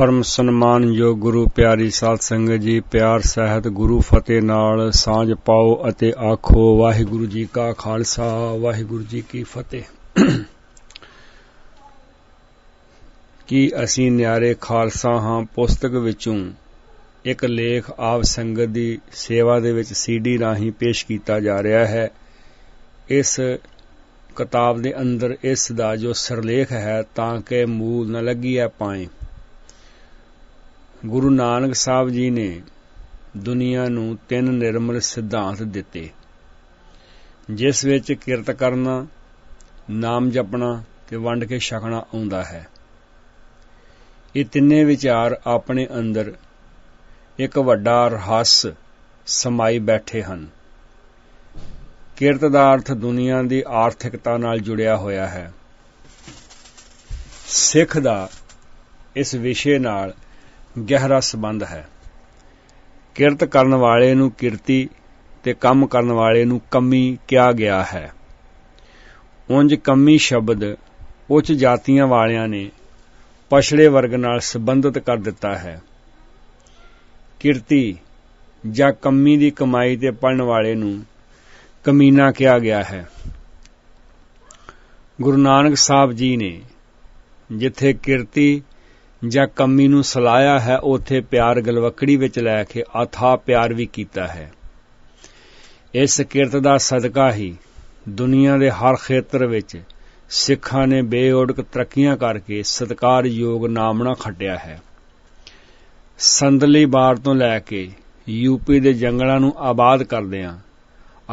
ਪਰਮ ਸਨਮਾਨਯੋਗ ਗੁਰੂ ਪਿਆਰੀ ਸਾਧ ਸੰਗਤ ਜੀ, ਪਿਆਰ, ਸਹਿਤ, ਗੁਰੂ ਫਤਿਹ ਨਾਲ ਸਾਂਝ ਪਾਓ ਅਤੇ ਆਖੋ, ਵਾਹਿਗੁਰੂ ਜੀ ਕਾ ਖਾਲਸਾ, ਵਾਹਿਗੁਰੂ ਜੀ ਕੀ ਫਤਿਹ। ਕੀ ਅਸੀਂ ਨਿਆਰੇ ਖਾਲਸਾ ਹਾਂ ਪੁਸਤਕ ਵਿੱਚੋਂ? ਇੱਕ ਲੇਖ ਆਪ ਸੰਗਤ ਦੀ ਸੇਵਾ ਦੇ ਵਿੱਚ ਸੀਡੀ ਰਾਹੀਂ ਪੇਸ਼ ਕੀਤਾ ਜਾ ਰਿਹਾ ਹੈ। ਇਸ ਕਿਤਾਬ ਦੇ ਅੰਦਰ ਇਸ ਦਾ ਜੋ ਸਰਲੇਖ ਹੈ, ਤਾਂ ਕਿ ਮੂਲ ਨਾ ਲੱਗੀ ਲੱਗੀਐ ਪਾਏ। ਗੁਰੂ ਨਾਨਕ ਸਾਹਿਬ ਜੀ ਨੇ ਦੁਨੀਆ ਨੂੰ ਤਿੰਨ ਨਿਰਮਲ ਸਿਧਾਂਤ ਦਿੱਤੇ। ਜਿਸ ਵਿੱਚ ਕਿਰਤ ਕਰਨਾ, ਨਾਮ ਜਪਣਾ ਤੇ ਵੰਡ ਕੇ ਛਕਣਾ ਆਉਂਦਾ ਹੈ। ਇਹ ਤਿੰਨੇ ਵਿਚਾਰ ਆਪਣੇ ਅੰਦਰ ਇੱਕ ਵੱਡਾ ਰਹੱਸ ਸਮਾਈ ਬੈਠੇ ਹਨ। ਕਿਰਤ ਦਾ ਅਰਥ ਦੁਨੀਆ ਦੀ ਆਰਥਿਕਤਾ ਨਾਲ ਜੁੜਿਆ ਹੋਇਆ ਹੈ। ਸਿੱਖ ਦਾ ਇਸ ਵਿਸ਼ੇ ਨਾਲ ਗਹਿਰਾ ਸੰਬੰਧ ਹੈ। ਕਿਰਤ ਕਰਨ ਵਾਲੇ ਨੂੰ ਕਿਰਤੀ ਤੇ ਕੰਮ ਕਰਨ ਵਾਲੇ ਨੂੰ ਕੰਮੀ ਕਿਹਾ ਗਿਆ ਹੈ। ਉਂਝ ਕੰਮੀ ਸ਼ਬਦ ਉੱਚ ਜਾਤੀਆਂ ਵਾਲਿਆਂ ਨੇ ਪਛੜੇ ਵਰਗ ਨਾਲ ਸੰਬੰਧਿਤ ਕਰ ਦਿੱਤਾ ਹੈ। ਕਿਰਤੀ ਜਾਂ ਕੰਮੀ ਦੀ ਕਮਾਈ ਤੇ ਪੜਨ ਵਾਲੇ ਨੂੰ ਕਮੀਨਾ ਕਿਹਾ ਗਿਆ ਹੈ। ਗੁਰੂ ਨਾਨਕ ਸਾਹਿਬ ਜੀ ਨੇ ਜਿੱਥੇ ਕਿਰਤੀ ਜਾਂ ਕੰਮੀ ਨੂੰ ਸਲਾਇਆ ਹੈ, ਉਥੇ ਪਿਆਰ ਗਲਵਕੜੀ ਵਿੱਚ ਲੈ ਕੇ ਆਥਾ ਪਿਆਰ ਵੀ ਕੀਤਾ ਹੈ। ਇਸ ਕਿਰਤ ਦਾ ਸਦਕਾ ਹੀ ਦੁਨੀਆ ਦੇ ਹਰ ਖੇਤਰ ਵਿੱਚ ਸਿੱਖਾਂ ਨੇ ਬੇਓੜਕ ਤਰੱਕੀਆਂ ਕਰਕੇ ਸਤਕਾਰਯੋਗ ਨਾਮਣਾ ਖੱਟਿਆ ਹੈ। ਸੰਦਲੀ ਬਾਰ ਤੋਂ ਲੈ ਕੇ ਯੂਪੀ ਦੇ ਜੰਗਲਾਂ ਨੂੰ ਆਬਾਦ ਕਰਦਿਆਂ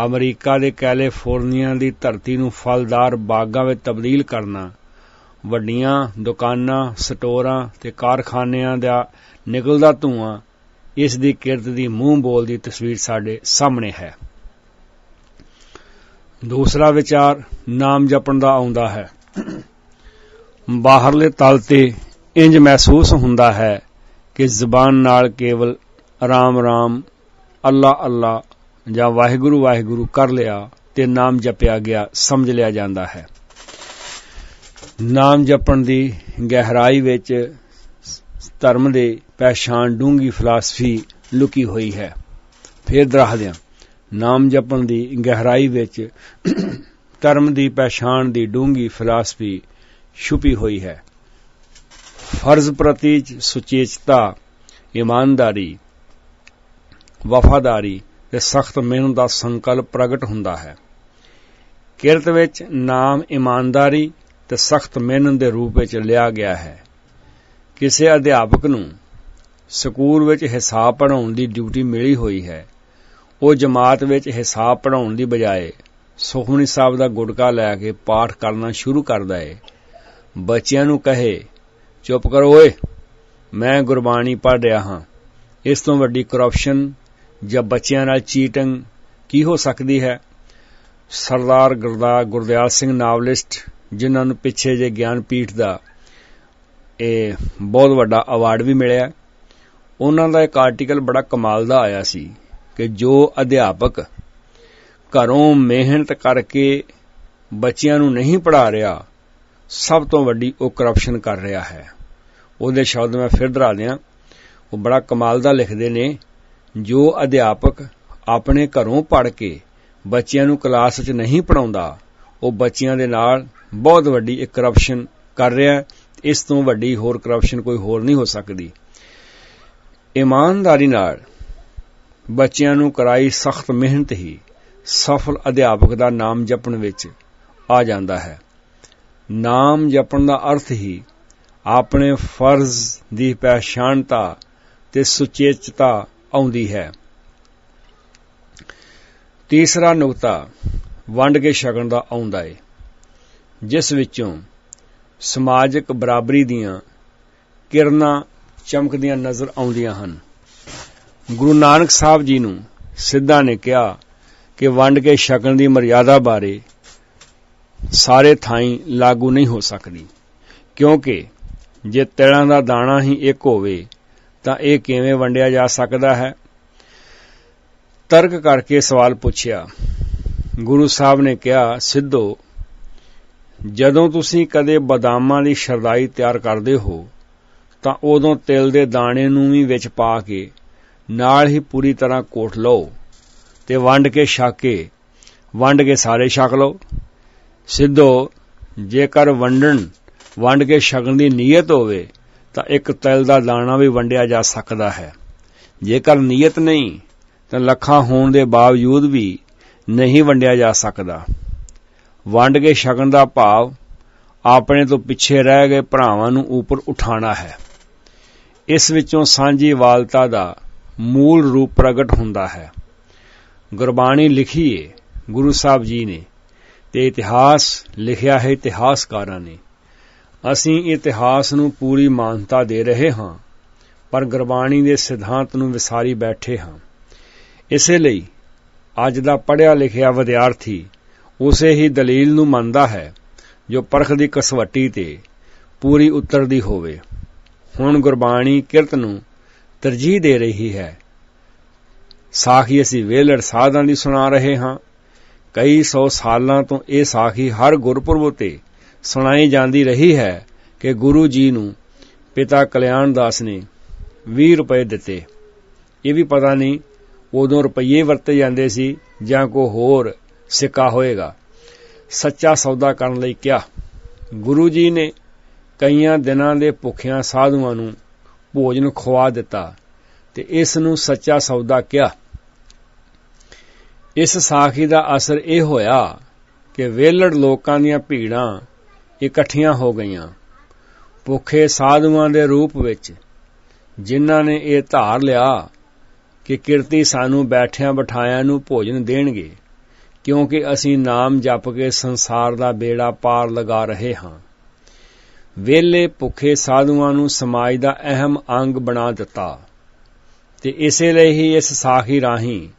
ਅਮਰੀਕਾ ਦੇ ਕੈਲੀਫੋਰਨੀਆ ਦੀ ਧਰਤੀ ਨੂੰ ਫਲਦਾਰ ਬਾਗਾਂ ਵਿੱਚ ਤਬਦੀਲ ਕਰਨਾ ਵੱਡੀਆਂ ਦੁਕਾਨਾਂ, ਸਟੋਰਾਂ ਤੇ ਕਾਰਖਾਨਿਆਂ ਦਾ ਨਿਕਲਦਾ ਧੂਆਂ ਇਸ ਦੀ ਕਿਰਤ ਦੀ ਮੂੰਹ ਬੋਲਦੀ ਤਸਵੀਰ ਸਾਡੇ ਸਾਹਮਣੇ ਹੈ। ਦੂਸਰਾ ਵਿਚਾਰ ਨਾਮ ਜਪਣ ਦਾ ਆਉਂਦਾ ਹੈ। ਬਾਹਰਲੇ ਤਲ ਤੇ ਇੰਜ ਮਹਿਸੂਸ ਹੁੰਦਾ ਹੈ ਕਿ ਜ਼ਬਾਨ ਨਾਲ ਕੇਵਲ ਰਾਮ ਰਾਮ, ਅੱਲਾ ਅੱਲਾ ਜਾਂ ਵਾਹਿਗੁਰੂ ਵਾਹਿਗੁਰੂ ਕਰ ਲਿਆ ਤੇ ਨਾਮ ਜਪਿਆ ਗਿਆ, ਸਮਝ ਲਿਆ ਜਾਂਦਾ ਹੈ। ਨਾਮ ਜਪਣ ਦੀ ਗਹਿਰਾਈ ਵਿੱਚ ਧਰਮ ਦੇ ਪਹਿਛਾਨ ਡੂੰਗੀ ਫਲਸਫੀ ਲੁਕੀ ਹੋਈ ਹੈ। ਫਿਰ ਦਰਹਦਿਆਂ ਨਾਮ ਜਪਣ ਦੀ ਗਹਿਰਾਈ ਵਿੱਚ ਧਰਮ ਦੀ ਪਹਿਛਾਨ ਦੀ ਡੂੰਗੀ ਫਲਸਫੀ ਛੁਪੀ ਹੋਈ ਹੈ। ਫਰਜ਼ ਪ੍ਰਤੀ ਸੁਚੇਤਤਾ ਇਮਾਨਦਾਰੀ, ਵਫਾਦਾਰੀ ਤੇ ਸਖਤ ਮਿਹਨਤ ਦਾ ਸੰਕਲਪ ਪ੍ਰਗਟ ਹੁੰਦਾ ਹੈ। ਕਿਰਤ ਵਿੱਚ ਨਾਮ ਇਮਾਨਦਾਰੀ ਤੇ ਸਖਤ ਮਿਹਨਤ ਦੇ ਰੂਪ ਵਿੱਚ ਲਿਆ ਗਿਆ ਹੈ। ਕਿਸੇ ਅਧਿਆਪਕ ਨੂੰ ਸਕੂਲ ਵਿੱਚ ਹਿਸਾਬ ਪੜਾਉਣ ਦੀ ਡਿਊਟੀ ਮਿਲੀ ਹੋਈ ਹੈ, ਉਹ ਜਮਾਤ ਵਿੱਚ ਹਿਸਾਬ ਪੜਾਉਣ ਦੀ ਬਜਾਏ ਸੁਖਮਨੀ ਸਾਹਿਬ ਦਾ ਗੁਟਕਾ ਲੈ ਕੇ ਪਾਠ ਕਰਨਾ ਸ਼ੁਰੂ ਕਰਦਾ ਏ। ਬੱਚਿਆਂ ਨੂੰ ਕਹੇ, ਚੁੱਪ ਕਰੋ ਓਏ, ਮੈਂ ਗੁਰਬਾਣੀ ਪੜ੍ਹ ਰਿਹਾ ਹਾਂ। ਇਸ ਤੋਂ ਵੱਡੀ ਕਰਪਸ਼ਨ ਜਾਂ ਬੱਚਿਆਂ ਨਾਲ ਚੀਟਿੰਗ ਕੀ ਹੋ ਸਕਦੀ ਹੈ? ਸਰਦਾਰ ਗੁਰਦਾ ਗੁਰਦਿਆਲ ਸਿੰਘ ਨਾਵਲਿਸਟ ਜਿਨ੍ਹਾਂ ਨੂੰ ਪਿੱਛੇ ਜੇ ਗਿਆਨਪੀਠ ਦਾ ਇਹ ਬਹੁਤ ਵੱਡਾ ਅਵਾਰਡ ਵੀ ਮਿਲਿਆ। ਉਹਨਾਂ ਦਾ ਇੱਕ ਆਰਟੀਕਲ ਬੜਾ ਕਮਾਲ ਦਾ ਆਇਆ ਸੀ ਕਿ ਜੋ ਅਧਿਆਪਕ ਘਰੋਂ ਮਿਹਨਤ ਕਰਕੇ ਬੱਚਿਆਂ ਨੂੰ ਨਹੀਂ ਪੜਾ ਰਿਹਾ, ਸਭ ਤੋਂ ਵੱਡੀ ਉਹ ਕਰਪਸ਼ਨ ਕਰ ਰਿਹਾ ਹੈ। ਉਹਦੇ ਸ਼ਬਦ ਮੈਂ ਫਿਰ ਦੁਹਰਾ ਦਿਆਂ। ਉਹ ਬੜਾ ਕਮਾਲ ਦਾ ਲਿਖਦੇ ਨੇ, ਜੋ ਅਧਿਆਪਕ ਆਪਣੇ ਘਰੋਂ ਪੜ ਕੇ ਬੱਚਿਆਂ ਨੂੰ ਕਲਾਸ ਚ ਨਹੀਂ ਪੜਾਉਂਦਾ ਉਹ ਬੱਚਿਆਂ ਦੇ ਨਾਲ ਬਹੁਤ ਵੱਡੀ ਇੱਕ ਕਰਪਸ਼ਨ ਕਰ ਰਿਹਾ ਇਸ ਤੋਂ ਵੱਡੀ ਹੋਰ ਕਰਪਸ਼ਨ ਕੋਈ ਹੋਰ ਨਹੀਂ ਹੋ ਸਕਦੀ। ਇਮਾਨਦਾਰੀ ਨਾਲ ਬੱਚਿਆਂ ਨੂੰ ਕਰਾਈ ਸਖਤ ਮਿਹਨਤ ਹੀ ਸਫਲ ਅਧਿਆਪਕ ਦਾ ਨਾਮ ਜਪਣ ਵਿੱਚ ਆ ਜਾਂਦਾ ਹੈ। ਨਾਮ ਜਪਣ ਦਾ ਅਰਥ ਹੀ ਆਪਣੇ ਫਰਜ਼ ਦੀ ਪਹਿਚਾਨਤਾ ਤੇ ਸੁਚੇਤਤਾ ਆਉਂਦੀ ਹੈ। ਤੀਸਰਾ ਨੁਕਤਾ ਵੰਡ ਕੇ ਛਕਣ ਦਾ ਆਉਂਦਾ ਏ। ਜਿਸ ਵਿੱਚੋਂ ਸਮਾਜਿਕ ਬਰਾਬਰੀ ਦੀਆਂ ਕਿਰਨਾਂ ਚਮਕਦੀਆਂ ਨਜ਼ਰ ਆਉਂਦੀਆਂ ਹਨ। ਗੁਰੂ ਨਾਨਕ ਸਾਹਿਬ ਜੀ ਨੂੰ ਸਿੱਧਾ ਨੇ ਕਿਹਾ ਕਿ ਵੰਡ ਕੇ ਛਕਣ ਦੀ ਮਰਿਆਦਾ ਬਾਰੇ ਸਾਰੇ ਥਾਈਂ ਲਾਗੂ ਨਹੀਂ ਹੋ ਸਕਦੀ, ਕਿਉਂਕਿ ਜੇ ਤਿਲਾਂ ਦਾ ਦਾਣਾ ਹੀ ਇੱਕ ਹੋਵੇ, ਤਾਂ ਇਹ ਕਿਵੇਂ ਵੰਡਿਆ ਜਾ ਸਕਦਾ ਹੈ? ਤਰਕ ਕਰਕੇ ਸਵਾਲ ਪੁੱਛਿਆ ਗੁਰੂ ਸਾਹਿਬ ਨੇ ਕਿਹਾ, ਸਿੱਧੋ, ਜਦੋਂ ਤੁਸੀਂ ਕਦੇ ਬਦਾਮਾਂ ਦੀ ਸ਼ਰਦਾਈ ਤਿਆਰ ਕਰਦੇ ਹੋ, ਤਾਂ ਉਦੋਂ ਤਿਲ ਦੇ ਦਾਣੇ ਨੂੰ ਵੀ ਵਿੱਚ ਪਾ ਕੇ ਨਾਲ ਹੀ ਪੂਰੀ ਤਰ੍ਹਾਂ ਕੋਟ ਲਓ ਤੇ ਵੰਡ ਕੇ ਛਾਕੇ, ਵੰਡ ਕੇ ਸਾਰੇ ਛਕ ਲਓ। ਸਿੱਧੋ, ਜੇਕਰ ਵੰਡਣ, ਵੰਡ ਕੇ ਛਕਣ ਦੀ ਨੀਅਤ ਹੋਵੇ, ਤਾਂ ਇੱਕ ਤਿਲ ਦਾ ਦਾਣਾ ਵੀ ਵੰਡਿਆ ਜਾ ਸਕਦਾ ਹੈ। ਜੇਕਰ ਨੀਅਤ ਨਹੀਂ, ਤਾਂ ਲੱਖਾਂ ਹੋਣ ਦੇ ਬਾਵਜੂਦ ਵੀ ਨਹੀਂ ਵੰਡਿਆ ਜਾ ਸਕਦਾ। ਵੰਡ ਕੇ ਛਕਣ ਦਾ ਭਾਵ ਆਪਣੇ ਤੋਂ ਪਿੱਛੇ ਰਹਿ ਗਏ ਭਰਾਵਾਂ ਨੂੰ ਉੱਪਰ ਉਠਾਣਾ ਹੈ। ਇਸ ਵਿੱਚੋਂ ਸਾਂਝੀ ਵਾਲਤਾ ਦਾ ਮੂਲ ਰੂਪ ਪ੍ਰਗਟ ਹੁੰਦਾ ਹੈ। ਗੁਰਬਾਣੀ ਲਿਖੀ ਹੈ ਗੁਰੂ ਸਾਹਿਬ ਜੀ ਨੇ ਤੇ ਇਤਿਹਾਸ ਲਿਖਿਆ ਹੈ ਇਤਿਹਾਸਕਾਰਾਂ ਨੇ। ਅਸੀਂ ਇਤਿਹਾਸ ਨੂੰ ਪੂਰੀ ਮਾਨਤਾ ਦੇ ਰਹੇ ਹਾਂ, ਪਰ ਗੁਰਬਾਣੀ ਦੇ ਸਿਧਾਂਤ ਨੂੰ ਵਿਸਾਰੀ ਬੈਠੇ ਹਾਂ। ਇਸੇ ਲਈ ਅੱਜ ਦਾ ਪੜਿਆ ਲਿਖਿਆ ਵਿਦਿਆਰਥੀ ਉਸੇ ਹੀ ਦਲੀਲ ਨੂੰ ਮੰਨਦਾ ਹੈ ਜੋ ਪਰਖ ਦੀ ਕਸਵੱਟੀ ਤੇ ਪੂਰੀ ਉਤਰਦੀ ਹੋਵੇ। ਹੁਣ ਗੁਰਬਾਣੀ ਕਿਰਤ ਨੂੰ ਤਰਜੀਹ ਦੇ ਰਹੀ ਹੈ। ਸਾਖੀ ਅਸੀਂ ਵੇਲੜ ਸਾਧਾਂ ਦੀ ਸੁਣਾ ਰਹੇ ਹਾਂ। ਕਈ ਸੌ ਸਾਲਾਂ ਤੋਂ ਇਹ ਸਾਖੀ ਹਰ ਗੁਰਪੁਰਬ ਤੇ ਸੁਣਾਈ ਜਾਂਦੀ ਰਹੀ ਹੈ ਕਿ ਗੁਰੂ ਜੀ ਨੂੰ ਪਿਤਾ ਕਲਿਆਣ ਦਾਸ ਨੇ 20 ਰੁਪਏ ਦਿੱਤੇ। ਇਹ ਵੀ ਪਤਾ ਨਹੀਂ ਉਦੋਂ ਰੁਪਈਏ ਵਰਤੇ ਜਾਂਦੇ ਸੀ ਜਾਂ ਕੋ ਹੋਰ ਸਿੱਕਾ ਹੋਏਗਾ। ਸੱਚਾ ਸੌਦਾ ਕਰਨ ਲਈ ਕਿਹਾ। ਗੁਰੂ ਜੀ ਨੇ ਕਈਆਂ ਦਿਨਾਂ ਦੇ ਭੁੱਖਿਆਂ ਸਾਧੂਆਂ ਨੂੰ ਭੋਜਨ ਖਵਾ ਦਿੱਤਾ ਤੇ ਇਸ ਨੂੰ ਸੱਚਾ ਸੌਦਾ ਕਿਹਾ। ਇਸ ਸਾਖੀ ਦਾ ਅਸਰ ਇਹ ਹੋਇਆ ਕਿ ਵੇਲੜ ਲੋਕਾਂ ਦੀਆਂ ਭੀੜਾਂ ਇਕੱਠੀਆਂ ਹੋ ਗਈਆਂ। ਭੁੱਖੇ ਸਾਧੂਆਂ ਦੇ ਰੂਪ ਵਿੱਚ ਜਿਨ੍ਹਾਂ ਨੇ ਇਹ ਧਾਰ ਲਿਆ ਕਿ ਕਿਰਤੀ ਸਾਨੂੰ ਬੈਠਿਆਂ ਬਿਠਾਇਆਂ ਨੂੰ ਭੋਜਨ ਦੇਣਗੇ, ਕਿਉਂਕਿ ਅਸੀਂ ਨਾਮ ਜਪ ਕੇ ਸੰਸਾਰ ਦਾ ਬੇੜਾ ਪਾਰ ਲਗਾ ਰਹੇ ਹਾਂ। ਵੇਲੇ ਭੁੱਖੇ ਸਾਧੂਆਂ ਨੂੰ ਸਮਾਜ ਦਾ ਅਹਿਮ ਅੰਗ ਬਣਾ ਦਿੱਤਾ। ਤੇ ਇਸੇ ਲਈ ਹੀ ਇਸ ਸਾਖੀ ਰਾਹੀਂ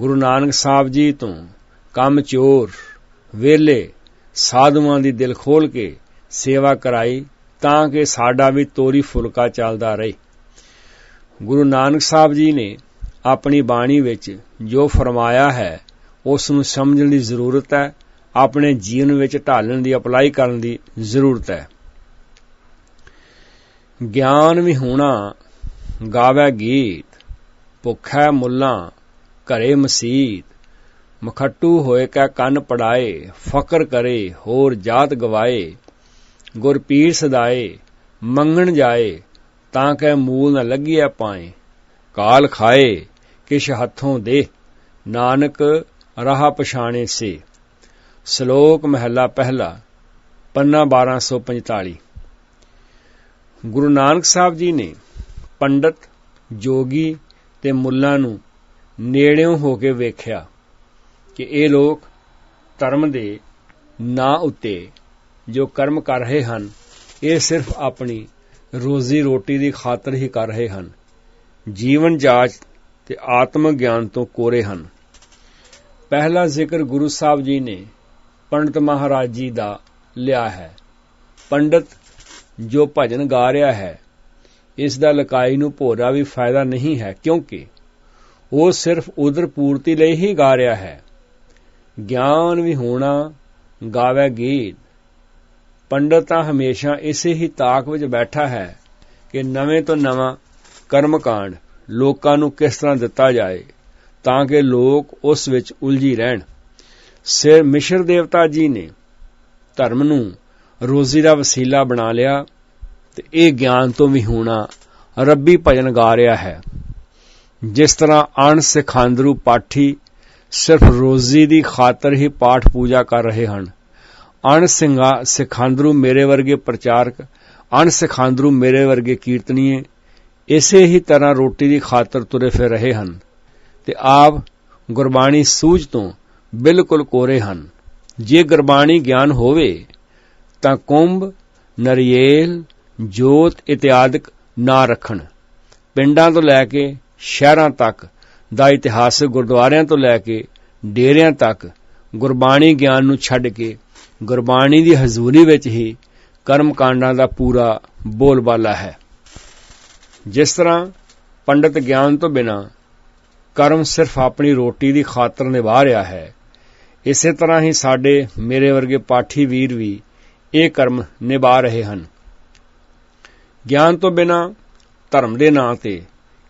ਗੁਰੂ ਨਾਨਕ ਸਾਹਿਬ ਜੀ ਤੋਂ ਕੰਮ ਚੋਰ, ਵੇਲੇ ਸਾਧੂਆਂ ਦੀ ਦਿਲ ਖੋਲ ਕੇ ਸੇਵਾ ਕਰਾਈ ਤਾਂ ਕਿ ਸਾਡਾ ਵੀ ਤੋਰੀ ਫੁਲਕਾ ਚੱਲਦਾ ਰਹੇ। ਗੁਰੂ ਨਾਨਕ ਸਾਹਿਬ ਜੀ ਨੇ ਆਪਣੀ ਬਾਣੀ ਵਿੱਚ ਜੋ ਫਰਮਾਇਆ ਹੈ ਉਸ ਨੂੰ ਸਮਝਣ ਦੀ ਜ਼ਰੂਰਤ ਹੈ, ਆਪਣੇ ਜੀਵਨ ਵਿੱਚ ਢਾਲਣ ਦੀ, ਅਪਲਾਈ ਕਰਨ ਦੀ ਜ਼ਰੂਰਤ ਹੈ। ਗਿਆਨ ਵੀ ਹੋਣਾ, ਗਾਵੇ ਗੀਤ, ਭੁੱਖਾ ਮੁੱਲਾ, ਘਰੇ ਮਸੀਤ, ਮਖੱਟੂ ਹੋਏ ਕਾ ਕੰਨ ਪੜਾਏ, ਫਕਰ ਕਰੇ, ਹੋਰ ਜਾਤ ਗਵਾਏ ਗੁਰਪੀਰ ਸਦਾਏ, ਮੰਗਣ ਜਾਏ, ਤਾਂ ਕਿ ਮੂਲ ਨ ਲੱਗਿਆ ਪਾਏ, ਕਾਲ ਖਾਏ ਕਿਛ ਹੱਥੋਂ ਦੇ। ਨਾਨਕ ਰਾਹ ਪਛਾਣੇ ਸੇ। ਸ਼ਲੋਕ ਮਹਲਾ ਪਹਿਲਾ, ਪੰਨਾ 1245 ਗੁਰੂ ਨਾਨਕ ਸਾਹਿਬ ਜੀ ਨੇ ਪੰਡਤ, ਜੋਗੀ ਤੇ ਮੁੱਲਾ ਨੂੰ ਨੇੜਿਓਂ ਹੋ ਕੇ ਵੇਖਿਆ ਕਿ ਇਹ ਲੋਕ ਧਰਮ ਦੇ ਨਾਂ ਉੱਤੇ ਜੋ ਕਰਮ ਕਰ ਰਹੇ ਹਨ, ਇਹ ਸਿਰਫ ਆਪਣੀ ਰੋਜ਼ੀ ਰੋਟੀ ਦੀ ਖਾਤਰ ਹੀ ਕਰ ਰਹੇ ਹਨ। ਜੀਵਨ ਜਾਚ ਤੇ ਆਤਮ ਗਿਆਨ ਤੋਂ ਕੋਰੇ ਹਨ। ਪਹਿਲਾ ਜ਼ਿਕਰ ਗੁਰੂ ਸਾਹਿਬ ਜੀ ਨੇ ਪੰਡਤ ਮਹਾਰਾਜ ਜੀ ਦਾ ਲਿਆ ਹੈ। ਪੰਡਤ ਜੋ ਭਜਨ ਗਾ ਰਿਹਾ ਹੈ, ਇਸ ਦਾ ਲਕਾਈ ਨੂੰ ਭੋਰਾ ਵੀ ਫਾਇਦਾ ਨਹੀਂ ਹੈ ਕਿਉਂਕਿ ਉਹ ਸਿਰਫ ਉਦਰ ਪੂਰਤੀ ਲਈ ਹੀ ਗਾ ਰਿਹਾ ਹੈ। ਗਿਆਨ ਵੀ ਹੋਣਾ ਗਾਵੇ ਗੀਤ। ਪੰਡਤ ਤਾਂ ਹਮੇਸ਼ਾ ਇਸੇ ਹੀ ਤਾਕ ਵਿੱਚ ਬੈਠਾ ਹੈ ਕਿ ਨਵੇਂ ਤੋਂ ਨਵਾਂ ਕਰਮਕਾਂਡ ਲੋਕਾਂ ਨੂੰ ਕਿਸ ਤਰ੍ਹਾਂ ਦਿੱਤਾ ਜਾਏ ਤਾਂ ਕਿ ਲੋਕ ਉਸ ਵਿੱਚ ਉਲਝੀ ਰਹਿਣ। ਸਿਰ ਮਿਸ਼ਰ ਦੇਵਤਾ ਜੀ ਨੇ ਧਰਮ ਨੂੰ ਰੋਜ਼ੀ ਦਾ ਵਸੀਲਾ ਬਣਾ ਲਿਆ ਤੇ ਇਹ ਗਿਆਨ ਤੋਂ ਵੀ ਹੋਣਾ ਰੱਬੀ ਭਜਨ ਗਾ ਰਿਹਾ ਹੈ। ਜਿਸ ਤਰ੍ਹਾਂ ਅਣ ਸਿਖਾਂਦਰੂ ਪਾਠੀ ਸਿਰਫ ਰੋਜ਼ੀ ਦੀ ਖਾਤਰ ਹੀ ਪਾਠ ਪੂਜਾ ਕਰ ਰਹੇ ਹਨ। ਅਣ ਸਿੰਘਾ ਸਿਖਾਂਦਰੂ ਮੇਰੇ ਵਰਗੇ ਪ੍ਰਚਾਰਕ ਅਣ ਸਿਖਾਂਦਰੂ ਮੇਰੇ ਵਰਗੇ ਕੀਰਤਨੀਏ ਇਸੇ ਹੀ ਤਰ੍ਹਾਂ ਰੋਟੀ ਦੀ ਖਾਤਰ ਤੁਰੇ ਫਿਰ ਰਹੇ ਹਨ ਤੇ ਆਪ ਗੁਰਬਾਣੀ ਸੂਝ ਤੋਂ ਬਿਲਕੁਲ ਕੋਰੇ ਹਨ। ਜੇ ਗੁਰਬਾਣੀ ਗਿਆਨ ਹੋਵੇ ਤਾਂ ਕੁੰਭ, ਨਰੀਏਲ, ਜੋਤ ਇਤਿਆਦਿਕ ਨਾ ਰੱਖਣ। ਪਿੰਡਾਂ ਤੋਂ ਲੈ ਕੇ ਸ਼ਹਿਰਾਂ ਤੱਕ ਦਾ ਇਤਿਹਾਸਕ ਗੁਰਦੁਆਰਿਆਂ ਤੋਂ ਲੈ ਕੇ ਡੇਰਿਆਂ ਤੱਕ ਗੁਰਬਾਣੀ ਗਿਆਨ ਨੂੰ ਛੱਡ ਕੇ ਗੁਰਬਾਣੀ ਦੀ ਹਜ਼ੂਰੀ ਵਿੱਚ ਹੀ ਕਰਮ ਕਾਂਡਾਂ ਦਾ ਪੂਰਾ ਬੋਲਬਾਲਾ ਹੈ। ਜਿਸ ਤਰ੍ਹਾਂ ਪੰਡਤ ਗਿਆਨ ਤੋਂ ਬਿਨਾ ਕਰਮ ਸਿਰਫ ਆਪਣੀ ਰੋਟੀ ਦੀ ਖਾਤਰ ਨਿਭਾ ਰਿਹਾ ਹੈ, ਇਸੇ ਤਰ੍ਹਾਂ ਹੀ ਸਾਡੇ ਮੇਰੇ ਵਰਗੇ ਪਾਠੀ ਵੀਰ ਵੀ ਇਹ ਕਰਮ ਨਿਭਾ ਰਹੇ ਹਨ। ਗਿਆਨ ਤੋਂ ਬਿਨਾ ਧਰਮ ਦੇ ਨਾਂ ਤੇ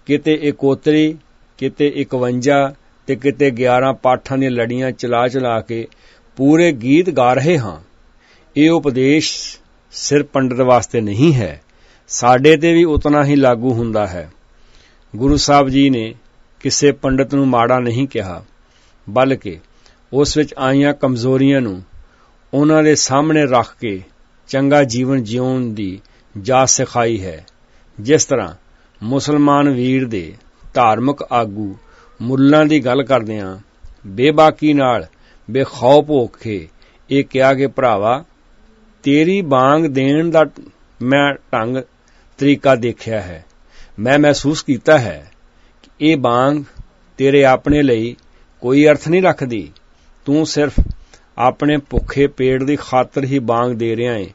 ਕਿਤੇ ਇਕੋਤਰੀ, ਕਿਤੇ 51 ਤੇ ਕਿਤੇ 11 ਪਾਠਾਂ ਦੀਆਂ ਲੜੀਆਂ ਚਲਾ ਚਲਾ ਕੇ ਪੂਰੇ ਗੀਤ ਗਾ ਰਹੇ ਹਾਂ, ਇਹ ਉਪਦੇਸ਼ ਸਿਰ ਪੰਡਤ ਵਾਸਤੇ ਨਹੀਂ ਹੈ। ਸਾਡੇ ਤੇ ਵੀ ਉਤਨਾ ਹੀ ਲਾਗੂ ਹੁੰਦਾ ਹੈ। ਗੁਰੂ ਸਾਹਿਬ ਜੀ ਨੇ ਕਿਸੇ ਪੰਡਤ ਨੂੰ ਮਾੜਾ ਨਹੀਂ ਕਿਹਾ, ਬਲਕਿ ਉਸ ਵਿੱਚ ਆਈਆਂ ਕਮਜ਼ੋਰੀਆਂ ਨੂੰ ਉਹਨਾਂ ਦੇ ਸਾਹਮਣੇ ਰੱਖ ਕੇ ਚੰਗਾ ਜੀਵਨ ਜਿਉਣ ਦੀ ਜਾਚ ਸਿਖਾਈ ਹੈ। ਜਿਸ ਤਰ੍ਹਾਂ ਮੁਸਲਮਾਨ ਵੀਰ ਦੇ ਧਾਰਮਿਕ ਆਗੂ ਮੁੱਲਾਂ ਦੀ ਗੱਲ ਕਰਦਿਆਂ ਬੇਬਾਕੀ ਨਾਲ ਬੇਖੌਫ ਹੋ ਕੇ ਇਹ ਕਿਹਾ ਕਿ ਭਰਾਵਾ, ਤੇਰੀ ਬਾਗ ਦੇਣ ਦਾ ਮੈਂ ਢੰਗ ਤਰੀਕਾ ਦੇਖਿਆ ਹੈ। ਮੈਂ ਮਹਿਸੂਸ ਕੀਤਾ ਹੈ ਕਿ ਇਹ ਬਾਗ ਤੇਰੇ ਆਪਣੇ ਲਈ ਕੋਈ ਅਰਥ ਨਹੀਂ ਰੱਖਦੀ। ਤੂੰ ਸਿਰਫ ਆਪਣੇ ਭੁੱਖੇ ਪੇਟ ਦੀ ਖਾਤਰ ਹੀ ਬਾਗ ਦੇ ਰਿਹਾ ਏ,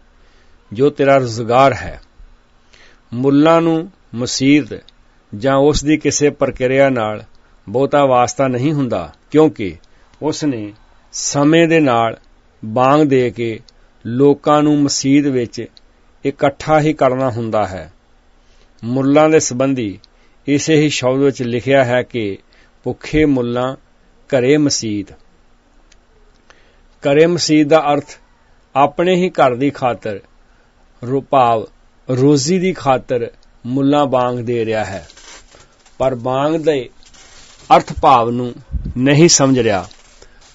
ਜੋ ਤੇਰਾ ਰੁਜ਼ਗਾਰ ਹੈ। ਮੁੱਲਾਂ ਨੂੰ ਮਸੀਤ ਜਾਂ ਉਸ ਦੀ ਕਿਸੇ ਪ੍ਰਕਿਰਿਆ ਨਾਲ ਬਹੁਤਾ ਵਾਸਤਾ ਨਹੀਂ ਹੁੰਦਾ, ਕਿਉਂਕਿ ਉਸ ਨੇ ਸਮੇਂ ਦੇ ਨਾਲ ਬਾਗ ਦੇ ਕੇ ਲੋਕਾਂ ਨੂੰ ਮਸਜਿਦ ਵਿੱਚ ਇਕੱਠਾ ਹੀ ਕਰਨਾ ਹੁੰਦਾ ਹੈ। ਮੁੱਲਾਂ ਦੇ ਸੰਬੰਧੀ ਇਸੇ ਹੀ ਸ਼ਬਦ ਵਿੱਚ ਲਿਖਿਆ ਹੈ ਕਿ ਭੁੱਖੇ ਮੁੱਲਾਂ ਘਰੇ ਮਸਜਿਦ ਘਰੇ ਮਸਜਿਦ ਦਾ ਅਰਥ ਆਪਣੇ ਹੀ ਘਰ ਦੀ ਖਾਤਰ ਰੁਪਾਵ, ਰੋਜ਼ੀ ਦੀ ਖਾਤਰ ਮੁੱਲਾਂ ਬਾਗ ਦੇ ਰਿਹਾ ਹੈ। ਪਰ ਬਾਗ ਦੇ ਅਰਥ ਭਾਵ ਨੂੰ ਨਹੀਂ ਸਮਝ ਰਿਹਾ।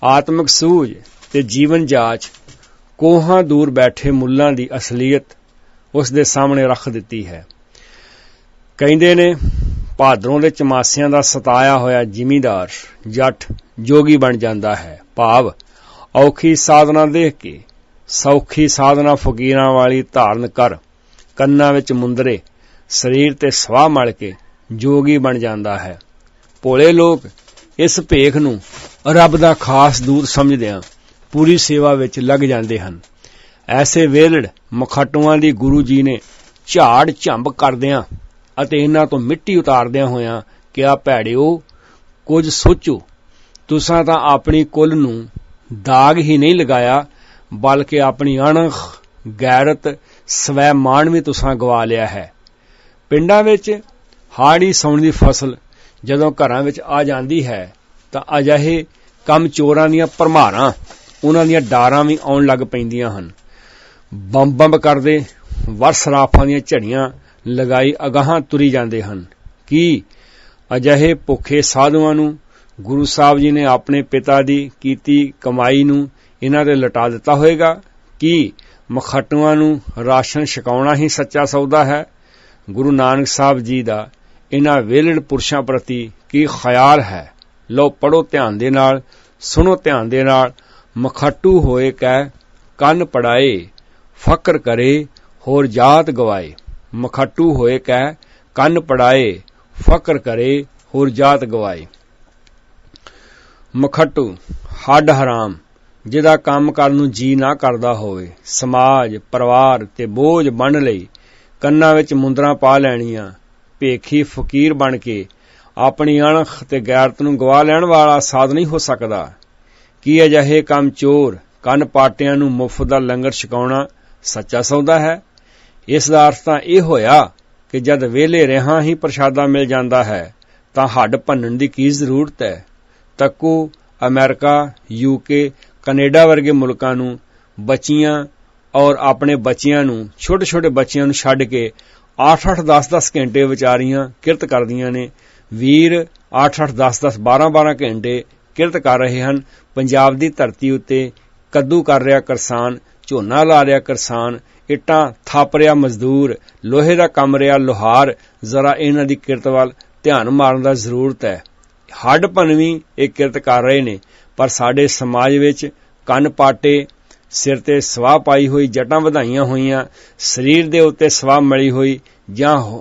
ਆਤਮਿਕ ਸੂਝ ਤੇ ਜੀਵਨ ਜਾਂਚ ਕੋਹਾਂ ਦੂਰ ਬੈਠੇ ਮੁੱਲਾਂ ਦੀ ਅਸਲੀਅਤ ਉਸ ਦੇ ਸਾਹਮਣੇ ਰੱਖ ਦਿੱਤੀ ਹੈ। ਕਹਿੰਦੇ ਨੇ, ਭਾਦਰੋਂ ਦੇ ਚਮਾਸਿਆਂ ਦਾ ਸਤਾਇਆ ਹੋਇਆ ਜ਼ਿਮੀਦਾਰ ਜੱਟ ਜੋਗੀ ਬਣ ਜਾਂਦਾ ਹੈ। ਭਾਵ, ਔਖੀ ਸਾਧਨਾ ਦੇਖ ਕੇ, ਸੌਖੀ ਸਾਧਨਾ ਫਕੀਰਾਂ ਵਾਲੀ ਧਾਰਨ ਕਰ, ਕੰਨਾਂ ਵਿੱਚ ਮੁੰਦਰੇ, ਸਰੀਰ ਤੇ ਸਵਾਹ ਮਲ ਕੇ ਜੋਗੀ ਬਣ ਜਾਂਦਾ ਹੈ। ਭੋਲੇ ਲੋਕ ਇਸ ਭੇਖ ਨੂੰ ਰੱਬ ਦਾ ਖਾਸ ਦੂਤ ਸਮਝਦਿਆਂ ਪੂਰੀ ਸੇਵਾ ਵਿੱਚ ਲੱਗ ਜਾਂਦੇ ਹਨ। ਐਸੇ ਵੇਲੜ ਮਖਟੂਆਂ ਦੀ ਗੁਰੂ ਜੀ ਨੇ ਝਾੜ ਝੰਬ ਕਰਦਿਆਂ ਅਤੇ ਇਹਨਾਂ ਤੋਂ ਮਿੱਟੀ ਉਤਾਰਦਿਆਂ ਹੋਇਆਂ ਕਿਹਾ, ਭੈੜਿਓ, ਕੁਝ ਸੋਚੋ। ਤੁਸੀਂ ਤਾਂ ਆਪਣੀ ਕੁੱਲ ਨੂੰ ਦਾਗ ਹੀ ਨਹੀਂ ਲਗਾਇਆ, ਬਲਕਿ ਆਪਣੀ ਅਣਖ, ਗੈਰਤ ਸਵੈ ਮਾਣ ਵੀ ਤੁਸੀਂ ਗਵਾ ਲਿਆ ਹੈ। ਪਿੰਡਾਂ ਵਿੱਚ ਹਾੜੀ ਸੌਣ ਦੀ ਫਸਲ ਜਦੋਂ ਘਰਾਂ ਵਿੱਚ ਆ ਜਾਂਦੀ ਹੈ, ਤਾਂ ਅਜਿਹੇ ਕੰਮ ਚੋਰਾਂ ਦੀਆਂ ਪਰਮਾਰਾਂ ਉਹਨਾਂ ਦੀਆਂ ਡਾਰਾਂ ਵੀ ਆਉਣ ਲੱਗ ਪੈਂਦੀਆਂ ਹਨ। ਬੰਬ ਬੰਬ ਕਰਦੇ ਵਰਸਰਾਫਾਂ ਦੀਆਂ ਝੜੀਆਂ ਲਗਾਈ ਅਗਾਹਾਂ ਤੁਰੀ ਜਾਂਦੇ ਹਨ। ਕੀ ਅਜਿਹੇ ਭੁੱਖੇ ਸਾਧੂਆਂ ਨੂੰ ਗੁਰੂ ਸਾਹਿਬ ਜੀ ਨੇ ਆਪਣੇ ਪਿਤਾ ਦੀ ਕੀਤੀ ਕਮਾਈ ਨੂੰ ਇਹਨਾਂ ਦੇ ਲਟਾ ਦਿੱਤਾ ਹੋਵੇਗਾ ਕੀ ਮਖਟੂਆਂ ਨੂੰ ਰਾਸ਼ਨ ਛਕਾਉਣਾ ਹੀ ਸੱਚਾ ਸੌਦਾ ਹੈ? ਗੁਰੂ ਨਾਨਕ ਸਾਹਿਬ ਜੀ ਦਾ ਇਹਨਾਂ ਵੇਲੜ ਪੁਰਸ਼ਾਂ ਪ੍ਰਤੀ ਕੀ ਖਿਆਲ ਹੈ? ਲੋ ਪੜੋ ਧਿਆਨ ਦੇ ਨਾਲ, ਸੁਣੋ ਧਿਆਨ ਦੇ ਨਾਲ, ਮਖਟੂ ਹੋਏ ਕਹਿ, ਕੰਨ ਪੜਾਏ ਫਕਰ ਕਰੇ, ਹੋਰ ਜਾਤ ਗਵਾਏ। ਮਖਟੂ ਹੋਏ ਕਹਿ, ਕੰਨ ਪੜਾਏ। ਫਕਰ ਕਰੇ, ਹੋਰ ਜਾਤ ਗਵਾਏ। ਮਖਟੂ, ਹੱਡ ਹਰਾਮ, ਜਿਹਦਾ ਕੰਮ ਕਰਨ ਨੂੰ ਜੀ ਨਾ ਕਰਦਾ ਹੋਵੇ। ਸਮਾਜ, ਪਰਿਵਾਰ ਤੇ ਬੋਝ ਬਣ ਲਈ ਕੰਨਾਂ ਵਿੱਚ ਮੁੰਦਰਾ ਪਾ ਲੈਣੀਆਂ। ਭੇਖੀ ਫਕੀਰ ਬਣ ਕੇ ਆਪਣੀ ਅਣਖ ਤੇ ਗੈਰਤ ਨੂੰ ਗਵਾ ਲੈਣ ਵਾਲਾ ਸਾਧ ਨਹੀਂ ਹੋ ਸਕਦਾ। ਕੀ ਅਜਿਹੇ ਕੰਮ ਚੋਰ ਕੰਨ ਪਾਟਿਆਂ ਨੂੰ ਮੁਫਤ ਦਾ ਲੰਗਰ ਛਕਾਉਣਾ ਸੱਚਾ ਸੌਦਾ ਹੈ। ਇਸ ਦਾ ਅਰਥ ਤਾਂ ਇਹ ਹੋਇਆ ਕਿ ਜਦ ਵੇਲੇ ਰਹਾ ਹੀ ਪ੍ਰਸ਼ਾਦਾ ਮਿਲ ਜਾਂਦਾ ਹੈ, ਤਾਂ ਹੱਡ ਭੰਨਣ ਦੀ ਕੀ ਜ਼ਰੂਰਤ ਹੈ? ਤੱਕੂ, ਅਮਰੀਕਾ ਯੂਕੇ ਕੈਨੇਡਾ ਵਰਗੇ ਮੁਲਕਾਂ ਨੂੰ ਬੱਚੀਆਂ ਔਰ ਆਪਣੇ ਬੱਚਿਆਂ ਨੂੰ ਛੋਟੇ ਛੋਟੇ ਬੱਚਿਆਂ ਨੂੰ ਛੱਡ ਕੇ 8-8 10-10 ਘੰਟੇ ਵਿਚਾਰੀਆਂ ਕਿਰਤ ਕਰਦੀਆਂ ਨੇ। ਵੀਰ 8-8 10-10 12-12 ਘੰਟੇ ਕਿਰਤ ਕਰ ਰਹੇ ਹਨ। ਪੰਜਾਬ ਦੀ ਧਰਤੀ ਉੱਤੇ ਕੱਦੂ ਕਰ ਰਿਹਾ ਕਿਸਾਨ ਝੋਨਾ ਲਾ ਰਿਹਾ ਕਿਸਾਨ, ਇੱਟਾਂ ਥਾਪ ਰਿਹਾ ਮਜ਼ਦੂਰ, ਲੋਹੇ ਦਾ ਕੰਮ ਰਿਹਾ ਲੋਹਾਰ, ਜ਼ਰਾ ਇਹਨਾਂ ਦੀ ਕਿਰਤ ਵੱਲ ਧਿਆਨ ਮਾਰਨ ਦਾ ਜ਼ਰੂਰਤ ਹੈ। ਹੱਡ ਭਨਵੀਂ ਇਹ ਕਿਰਤ ਕਰ ਰਹੇ ਨੇ, ਪਰ ਸਾਡੇ ਸਮਾਜ ਵਿੱਚ ਕੰਨ ਪਾਟੇ, ਸਿਰ ਤੇ ਸਵਾਹ ਪਾਈ ਹੋਈ ਜਟਾਂ ਵਧਾਈਆਂ ਹੋਈਆਂ, ਸਰੀਰ ਦੇ ਉੱਤੇ ਸਵਾਹ ਮਲੀ ਹੋਈ, ਜਾਂ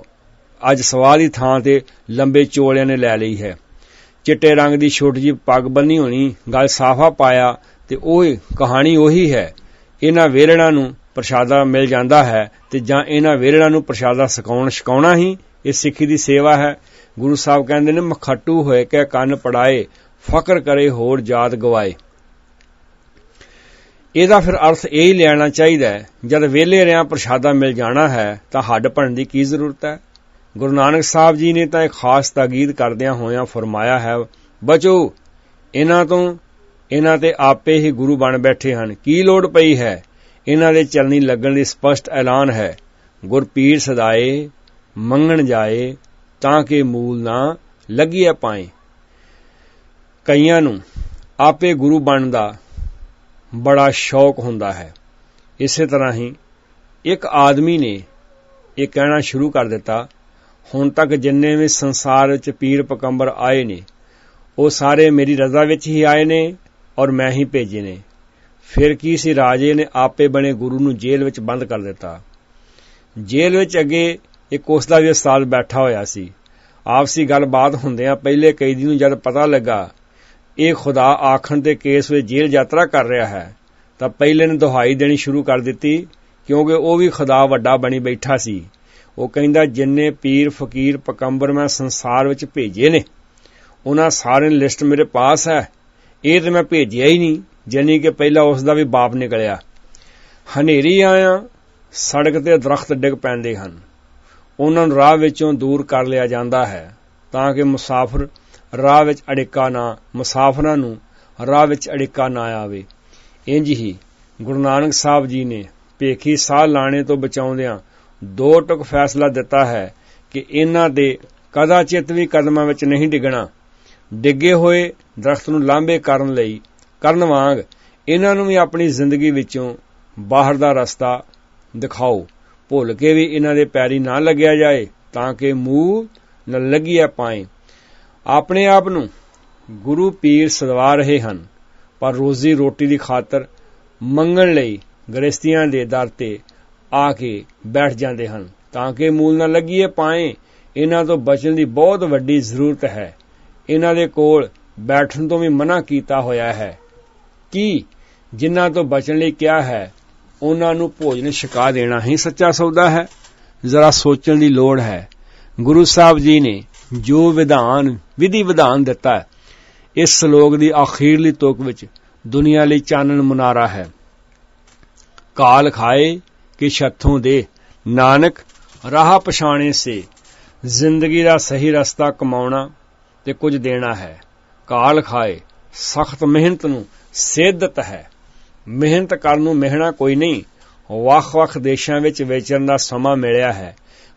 ਅੱਜ ਸਵਾਹ ਦੀ ਥਾਂ ਤੇ ਲੰਬੇ ਚੋਲਿਆਂ ਨੇ ਲੈ ਲਈ ਹੈ। ਚਿੱਟੇ ਰੰਗ ਦੀ ਛੋਟੀ ਜਿਹੀ ਪੱਗ ਬੰਨੀ ਹੋਣੀ, ਗਲ ਸਾਫਾ ਪਾਇਆ, ਤੇ ਉਹ ਕਹਾਣੀ ਉਹੀ ਹੈ। ਇਹਨਾਂ ਵੇਰੜਾਂ ਨੂੰ ਪ੍ਰਸ਼ਾਦਾ ਮਿਲ ਜਾਂਦਾ ਹੈ ਤੇ ਜਾਂ ਇਹਨਾਂ ਵੇਰੜਾਂ ਨੂੰ ਪ੍ਰਸ਼ਾਦਾ ਸਕਾਉਣ ਛਕਾਉਣਾ ਹੀ ਇਹ ਸਿੱਖੀ ਦੀ ਸੇਵਾ ਹੈ। ਗੁਰੂ ਸਾਹਿਬ ਕਹਿੰਦੇ ਨੇ, ਮਖਟੂ ਹੋਏ ਕਿ ਕੰਨ ਪੜਾਏ, ਫਕਰ ਕਰੇ ਹੋਰ ਜਾਤ ਗਵਾਏ। ਇਹਦਾ ਫਿਰ ਅਰਥ ਇਹ ਹੀ ਲੈਣਾ ਚਾਹੀਦਾ ਹੈ, ਜਦ ਵੇਲੇ ਰਿਆਂ ਪ੍ਰਸ਼ਾਦਾ ਮਿਲ ਜਾਣਾ ਹੈ, ਤਾਂ ਹੱਡ ਭਰਨ ਦੀ ਕੀ ਜ਼ਰੂਰਤ ਹੈ? ਗੁਰੂ ਨਾਨਕ ਸਾਹਿਬ ਜੀ ਨੇ ਤਾਂ ਇੱਕ ਖਾਸ ਤਾਕੀਦ ਕਰਦਿਆਂ ਹੋਇਆਂ ਫਰਮਾਇਆ ਹੈ, ਬਚੋ, ਇਹਨਾਂ ਤੋਂ ਇਹਨਾਂ ਤੇ ਆਪੇ ਹੀ ਗੁਰੂ ਬਣ ਬੈਠੇ ਹਨ। ਕੀ ਲੋੜ ਪਈ ਹੈ? ਇਹਨਾਂ ਦੇ ਚਲਨੀ ਲੱਗਣ ਦੀ ਸਪਸ਼ਟ ਐਲਾਨ ਹੈ। ਗੁਰਪੀਰ ਸਦਾਏ, ਮੰਗਣ ਜਾਏ, ਤਾਂ ਕਿ ਮੂਲ ਨਾ ਲੱਗੀਏ ਪਾਏ। ਕਈਆਂ ਨੂੰ ਆਪੇ ਗੁਰੂ ਬਣਨ ਦਾ ਬੜਾ ਸ਼ੌਕ ਹੁੰਦਾ ਹੈ। ਇਸੇ ਤਰ੍ਹਾਂ ਹੀ ਇੱਕ ਆਦਮੀ ਨੇ ਇਹ ਕਹਿਣਾ ਸ਼ੁਰੂ ਕਰ ਦਿੱਤਾ, ਹੁਣ ਤੱਕ ਜਿੰਨੇ ਵੀ ਸੰਸਾਰ ਵਿੱਚ ਪੀਰ ਪਕੰਬਰ ਆਏ ਨੇ, ਉਹ ਸਾਰੇ ਮੇਰੀ ਰਜ਼ਾ ਵਿੱਚ ਹੀ ਆਏ ਨੇ ਔਰ ਮੈਂ ਹੀ ਭੇਜੇ ਨੇ। ਫਿਰ ਕੀ ਸੀ? ਰਾਜੇ ਨੇ ਆਪੇ ਬਣੇ ਗੁਰੂ ਨੂੰ ਜੇਲ੍ਹ ਵਿੱਚ ਬੰਦ ਕਰ ਦਿੱਤਾ। ਜੇਲ੍ਹ ਵਿੱਚ ਅੱਗੇ ਇੱਕ ਉਸਦਾ ਵੀ ਉਸਤਾਦ ਬੈਠਾ ਹੋਇਆ ਸੀ। ਆਪਸੀ ਗੱਲਬਾਤ ਹੁੰਦਿਆਂ ਪਹਿਲੇ ਕੈਦੀ ਨੂੰ ਜਦ ਪਤਾ ਲੱਗਾ, ਇਹ ਖੁਦਾ ਆਖਣ ਦੇ ਕੇਸ ਵਿੱਚ ਜੇਲ੍ਹ ਯਾਤਰਾ ਕਰ ਰਿਹਾ ਹੈ, ਤਾਂ ਪਹਿਲੇ ਨੇ ਦੁਹਾਈ ਦੇਣੀ ਸ਼ੁਰੂ ਕਰ ਦਿੱਤੀ, ਕਿਉਂਕਿ ਉਹ ਵੀ ਖੁਦਾ ਵੱਡਾ ਬਣੀ ਬੈਠਾ ਸੀ। ਉਹ ਕਹਿੰਦਾ, ਜਿੰਨੇ ਪੀਰ, ਫਕੀਰ, ਪਕੰਬਰ ਮੈਂ ਸੰਸਾਰ ਵਿੱਚ ਭੇਜੇ ਨੇ, ਉਹਨਾਂ ਸਾਰਿਆਂ ਦੀ ਲਿਸਟ ਮੇਰੇ ਪਾਸ ਹੈ। ਇਹ ਤੇ ਮੈਂ ਭੇਜਿਆ ਹੀ ਨਹੀਂ ਜਾਨੀ ਕਿ ਪਹਿਲਾਂ ਉਸ ਦਾ ਵੀ ਬਾਪ ਨਿਕਲਿਆ। ਹਨੇਰੀ ਆਇਆ, ਸੜਕ ਤੇ ਦਰਖਤ ਡਿੱਗ ਪੈਂਦੇ ਹਨ। ਉਹਨਾਂ ਨੂੰ ਰਾਹ ਵਿੱਚੋਂ ਦੂਰ ਕਰ ਲਿਆ ਜਾਂਦਾ ਹੈ, ਤਾਂ ਕਿ ਮੁਸਾਫਰ ਰਾਹ ਵਿੱਚ ਅੜਿੱਕਾ ਨਾ, ਮੁਸਾਫਰਾਂ ਨੂੰ ਰਾਹ ਵਿੱਚ ਅੜਿੱਕਾ ਨਾ ਆਵੇ। ਇੰਜ ਹੀ ਗੁਰੂ ਨਾਨਕ ਸਾਹਿਬ ਜੀ ਨੇ ਭੇਖੀ ਸਾਹ ਲਾਣੇ ਤੋਂ ਬਚਾਉਂਦਿਆਂ ਦੋ ਟੁਕ ਫੈਸਲਾ ਦਿੱਤਾ ਹੈ ਕਿ ਇਹਨਾਂ ਦੇ ਕਦਾਚਿਤ ਵੀ ਕਦਮਾਂ ਵਿੱਚ ਨਹੀਂ ਡਿੱਗਣਾ। ਡਿੱਗੇ ਹੋਏ ਦਰਖਤ ਨੂੰ ਲਾਂਬੇ ਕਰਨ ਲਈ ਕਰਨ ਵਾਂਗ ਇਹਨਾਂ ਨੂੰ ਵੀ ਆਪਣੀ ਜ਼ਿੰਦਗੀ ਵਿੱਚੋਂ ਬਾਹਰ ਦਾ ਰਸਤਾ ਦਿਖਾਓ। ਭੁੱਲ ਕੇ ਵੀ ਇਹਨਾਂ ਦੇ ਪੈਰੀ ਨਾ ਲੱਗਿਆ ਜਾਏ ਤਾਂ ਕਿ ਮੂਲ ਨ ਲੱਗੀਆ ਪਾਏ। ਆਪਣੇ ਆਪ ਨੂੰ ਗੁਰੂ ਪੀਰ ਸਦਵਾ ਰਹੇ ਹਨ, ਪਰ ਰੋਜ਼ੀ ਰੋਟੀ ਦੀ ਖਾਤਰ ਮੰਗਣ ਲਈ ਗ੍ਰਸਤੀਆਂ ਦੇ ਦਰ ਤੇ ਆ ਕੇ ਬੈਠ ਜਾਂਦੇ ਹਨ ਤਾਂ ਕਿ ਮੂਲ ਨਾ ਲੱਗੀਏ ਪਾਏ। ਇਹਨਾਂ ਤੋਂ ਬਚਣ ਦੀ ਬਹੁਤ ਵੱਡੀ ਜ਼ਰੂਰਤ ਹੈ। ਇਹਨਾਂ ਦੇ ਕੋਲ ਬੈਠਣ ਤੋਂ ਵੀ ਮਨਾ ਕੀਤਾ ਹੋਇਆ ਹੈ। ਕੀ ਜਿਨ੍ਹਾਂ ਤੋਂ ਬਚਣ ਲਈ ਕਿਹਾ ਹੈ, ਉਹਨਾਂ ਨੂੰ ਭੋਜਨ ਛਕਾ ਦੇਣਾ ਹੀ ਸੱਚਾ ਸੌਦਾ ਹੈ। ਜ਼ਰਾ ਸੋਚਣ ਦੀ ਲੋੜ ਹੈ। ਗੁਰੂ ਸਾਹਿਬ ਜੀ ਨੇ ਜੋ ਵਿਧਾਨ, ਵਿਧੀ ਵਿਧਾਨ ਦਿੱਤਾ ਹੈ, ਇਸ ਸ਼ਲੋਕ ਦੀ ਆਖੀਰਲੀ ਤੁਕ ਵਿੱਚ ਦੁਨੀਆ ਲਈ ਚਾਨਣ ਮੁਨਾਰਾ ਹੈ। ਕਾਲ ਖਾਏ ਕਿ ਛੱਥੋਂ ਦੇ, ਨਾਨਕ ਰਾਹ ਪਛਾਣੇ ਸੇ, ਜ਼ਿੰਦਗੀ ਦਾ ਸਹੀ ਰਸਤਾ ਕਮਾਉਣਾ ਤੇ ਕੁਝ ਦੇਣਾ ਹੈ। ਕਾਲ ਖਾਏ, ਸਖਤ ਮਿਹਨਤ ਨੂੰ ਸਿੱਧਤ ਹੈ। ਮਿਹਨਤ ਕਰਨ ਨੂੰ ਮਿਹਣਾ ਕੋਈ ਨਹੀਂ। ਵੱਖ-ਵੱਖ ਦੇਸ਼ਾਂ ਵਿੱਚ ਵਿਚਰਨ ਦਾ ਸਮਾਂ ਮਿਲਿਆ ਹੈ।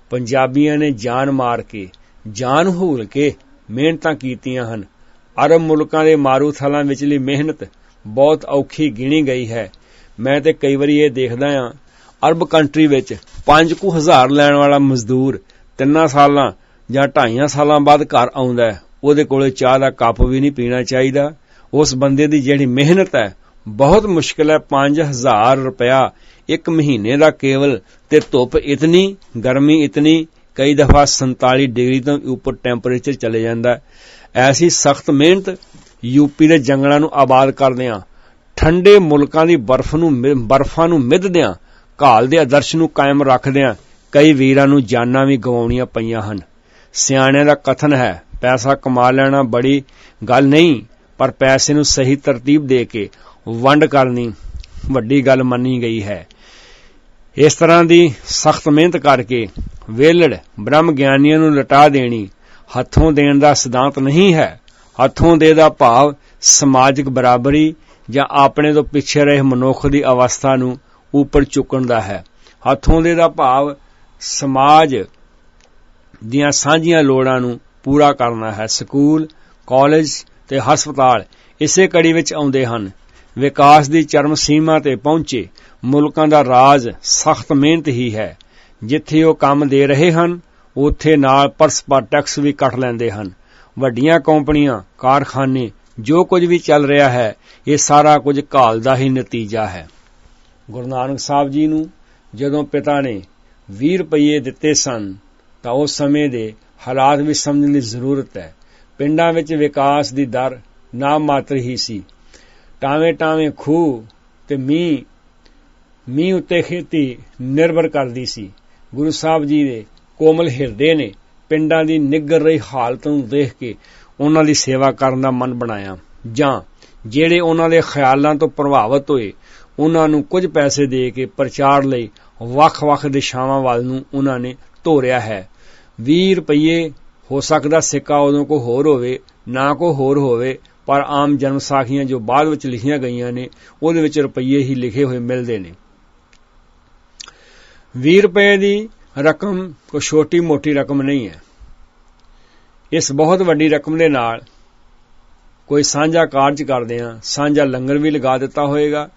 ਪੰਜਾਬੀਆਂ ਨੇ ਜਾਨ ਮਾਰ ਕੇ, ਜਾਨ ਹੂਲ ਕੇ ਮਿਹਨਤਾਂ ਕੀਤੀਆਂ ਹਨ। ਅਰਬ ਮੁਲਕਾਂ ਦੇ ਮਾਰੂਥਲਾਂ ਵਿਚਲੀ ਮਿਹਨਤ ਬਹੁਤ ਔਖੀ ਗਿਣੀ ਗਈ ਹੈ। ਮੈਂ ਤੇ ਕਈ ਵਾਰੀ ਇਹ ਦੇਖਦਾ ਆ ਅਰਬ ਕੰਟਰੀ ਵਿੱਚ 5000 ਲੈਣ ਵਾਲਾ ਮਜ਼ਦੂਰ ਤਿੰਨਾਂ ਸਾਲਾਂ ਜਾਂ ਢਾਈਆਂ ਸਾਲਾਂ ਬਾਅਦ ਘਰ ਆਉਂਦਾ ਹੈ। ਉਹਦੇ ਕੋਲੇ ਚਾਹ ਦਾ ਕੱਪ ਵੀ ਨਹੀਂ ਪੀਣਾ ਚਾਹੀਦਾ। ਉਸ ਬੰਦੇ ਦੀ ਜਿਹੜੀ ਮਿਹਨਤ ਹੈ, ਬਹੁਤ ਮੁਸ਼ਕਲ ਹੈ। 5000 ਰੁਪਇਆ ਇੱਕ ਮਹੀਨੇ ਦਾ ਕੇਵਲ ਤੇ ਧੁੱਪ ਇਤਨੀ, ਗਰਮੀ ਇਤਨੀ, ਕਈ ਦਫਾ 47 ਡਿਗਰੀ ਤੋਂ ਉੱਪਰ ਟੈਂਪਰੇਚਰ ਚਲੇ ਜਾਂਦਾ ਐਸੀ ਸਖਤ ਮਿਹਨਤ ਯੂਪੀ ਦੇ ਜੰਗਲਾਂ ਨੂੰ ਆਬਾਦ ਕਰਦਿਆਂ ਠੰਡੇ ਮੁਲਕਾਂ ਦੀ ਬਰਫ਼ ਨੂੰ ਬਰਫ਼ਾਂ ਨੂੰ ਮਿੱਧਦਿਆਂ ਘਾਲ ਦੇ ਆਦਰਸ਼ ਨੂੰ ਕਾਇਮ ਰੱਖਦਿਆਂ ਕਈ ਵੀਰਾਂ ਨੂੰ ਜਾਨਾਂ ਵੀ ਗਵਾਉਣੀਆਂ ਪਈਆਂ ਹਨ। ਸਿਆਣਿਆਂ ਦਾ ਕਥਨ ਹੈ ਪੈਸਾ ਕਮਾ ਲੈਣਾ ਬੜੀ ਗੱਲ ਨਹੀਂ, ਪਰ ਪੈਸੇ ਨੂੰ ਸਹੀ ਤਰਤੀਬ ਦੇ ਕੇ ਵੰਡ ਕਰਨੀ ਵੱਡੀ ਗੱਲ ਮੰਨੀ ਗਈ ਹੈ। ਇਸ ਤਰ੍ਹਾਂ ਦੀ ਸਖਤ ਮਿਹਨਤ ਕਰਕੇ ਵੇਲੜ ਬ੍ਰਹਮ ਗਿਆਨੀਆਂ ਨੂੰ ਲਟਾ ਦੇਣੀ ਹੱਥੋਂ ਦੇਣ ਦਾ ਸਿਧਾਂਤ ਨਹੀਂ ਹੈ। ਹੱਥੋਂ ਦੇ ਦਾ ਭਾਵ ਸਮਾਜਿਕ ਬਰਾਬਰੀ ਜਾਂ ਆਪਣੇ ਤੋਂ ਪਿੱਛੇ ਰਹੇ ਮਨੁੱਖ ਦੀ ਅਵਸਥਾ ਨੂੰ ਉੱਪਰ ਚੁੱਕਣ ਦਾ ਹੈ। ਹੱਥੋਂ ਦੇ ਦਾ ਭਾਵ ਸਮਾਜ ਦੀਆਂ ਸਾਂਝੀਆਂ ਲੋੜਾਂ ਨੂੰ ਪੂਰਾ ਕਰਨਾ ਹੈ। ਸਕੂਲ, ਕਾਲਜ ਤੇ ਹਸਪਤਾਲ ਇਸੇ ਕੜੀ ਵਿੱਚ ਆਉਂਦੇ ਹਨ। ਵਿਕਾਸ ਦੀ ਚਰਮ ਸੀਮਾ ਤੇ ਪਹੁੰਚੇ ਮੁਲਕਾਂ ਦਾ ਰਾਜ ਸਖਤ ਮਿਹਨਤ ਹੀ ਹੈ। ਜਿੱਥੇ ਉਹ ਕੰਮ ਦੇ ਰਹੇ ਹਨ, ਉੱਥੇ ਨਾਲ ਪਰਸਪਰ ਟੈਕਸ ਵੀ ਕੱਟ ਲੈਂਦੇ ਹਨ। ਵੱਡੀਆਂ ਕੰਪਨੀਆਂ, ਕਾਰਖਾਨੇ, ਜੋ ਕੁਝ ਵੀ ਚੱਲ ਰਿਹਾ ਹੈ, ਇਹ ਸਾਰਾ ਕੁਝ ਘਾਲ ਦਾ ਹੀ ਨਤੀਜਾ ਹੈ। ਗੁਰੂ ਨਾਨਕ ਸਾਹਿਬ ਜੀ ਨੂੰ ਜਦੋਂ ਪਿਤਾ ਨੇ 20 ਰੁਪਏ ਦਿੱਤੇ ਸਨ, ਤਾਂ ਉਸ ਸਮੇਂ ਦੇ ਹਾਲਾਤ ਵੀ ਸਮਝਣ ਦੀ ਜ਼ਰੂਰਤ ਹੈ। ਪਿੰਡਾਂ ਵਿੱਚ ਵਿਕਾਸ ਦੀ ਦਰ ਨਾਮ ਮਾਤਰ ਹੀ ਸੀ। ਟਾਵੇਂ ਟਾਵੇਂ ਖੂਹ ਤੇ ਮੀਂਹ ਮੀਂਹ ਉਤੇ ਖੇਤੀ ਨਿਰਭਰ ਕਰਦੀ ਸੀ। ਗੁਰੂ ਸਾਹਿਬ ਜੀ ਦੇ ਕੋਮਲ ਹਿਰਦੇ ਨੇ ਪਿੰਡਾਂ ਦੀ ਨਿੱਗਰ ਰਹੀ ਹਾਲਤ ਨੂੰ ਦੇਖ ਕੇ ਉਹਨਾਂ ਦੀ ਸੇਵਾ ਕਰਨ ਦਾ ਮਨ ਬਣਾਇਆ। ਜਾਂ ਜਿਹੜੇ ਉਹਨਾਂ ਦੇ ਖਿਆਲਾਂ ਤੋਂ ਪ੍ਰਭਾਵਿਤ ਹੋਏ, ਉਹਨਾਂ ਨੂੰ ਕੁਝ ਪੈਸੇ ਦੇ ਕੇ ਪ੍ਰਚਾਰ ਲਈ ਵੱਖ-ਵੱਖ ਦਿਸ਼ਾਵਾਂ ਵੱਲ ਨੂੰ ਉਹਨਾਂ ਨੇ ਧੋਰਿਆ ਹੈ। 20 ਰੁਪਏ ਹੋ ਸਕਦਾ ਸਿੱਕਾ ਉਦੋਂ ਕੋ ਹੋਰ ਹੋਵੇ, ਨਾ ਕੋ ਹੋਰ ਹੋਵੇ, ਪਰ ਆਮ ਜਨਮ ਸਾਖੀਆਂ ਜੋ ਬਾਅਦ ਵਿੱਚ ਲਿਖੀਆਂ ਗਈਆਂ ਨੇ, ਉਹਦੇ ਵਿੱਚ ਰੁਪਏ ਹੀ ਲਿਖੇ ਹੋਏ ਮਿਲਦੇ ਨੇ। 20 ਰੁਪਏ ਦੀ ਰਕਮ ਕੋਈ ਛੋਟੀ ਮੋਟੀ ਰਕਮ ਨਹੀਂ ਹੈ। ਇਸ ਬਹੁਤ ਵੱਡੀ ਰਕਮ ਦੇ ਨਾਲ ਕੋਈ ਸਾਂਝਾ ਕਾਰਜ ਕਰਦੇ ਆ ਸਾਂਝਾ ਲੰਗਰ ਵੀ ਲਗਾ ਦਿੱਤਾ ਹੋਏਗਾ।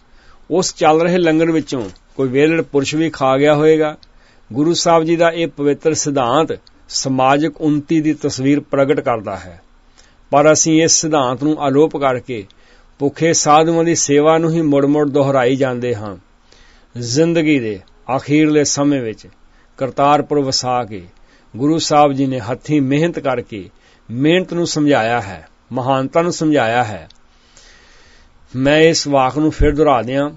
ਉਸ ਚੱਲ ਰਹੇ ਲੰਗਰ ਵਿੱਚੋਂ ਕੋਈ ਵੇਲੜ ਪੁਰਸ਼ ਵੀ ਖਾ ਗਿਆ ਹੋਏਗਾ। ਗੁਰੂ ਸਾਹਿਬ ਜੀ ਦਾ ਇਹ ਪਵਿੱਤਰ ਸਿਧਾਂਤ ਸਮਾਜਿਕ ਉન્નਤੀ ਦੀ ਤਸਵੀਰ ਪ੍ਰਗਟ ਕਰਦਾ ਹੈ। ਪਰ ਅਸੀਂ ਇਸ ਸਿਧਾਂਤ ਨੂੰ ਆਲੋਪ ਕਰਕੇ ਭੁੱਖੇ ਸਾਧੂਆਂ ਦੀ ਸੇਵਾ ਨੂੰ ਹੀ ਮੁੜ-ਮੁੜ ਦੁਹਰਾਈ ਜਾਂਦੇ ਹਾਂ। ਜ਼ਿੰਦਗੀ ਦੇ ਆਖੀਰਲੇ ਸਮੇਂ ਵਿੱਚ ਕਰਤਾਰਪੁਰ ਵਸਾ ਕੇ ਗੁਰੂ ਸਾਹਿਬ ਜੀ ਨੇ ਹੱਥੀਂ ਮਿਹਨਤ ਕਰਕੇ ਮਿਹਨਤ ਨੂੰ ਸਮਝਾਇਆ ਹੈ, ਮਹਾਨਤਾ ਨੂੰ ਸਮਝਾਇਆ ਹੈ। ਮੈਂ ਇਸ ਵਾਕ ਨੂੰ ਫਿਰ ਦੁਹਰਾ ਦਿਆਂ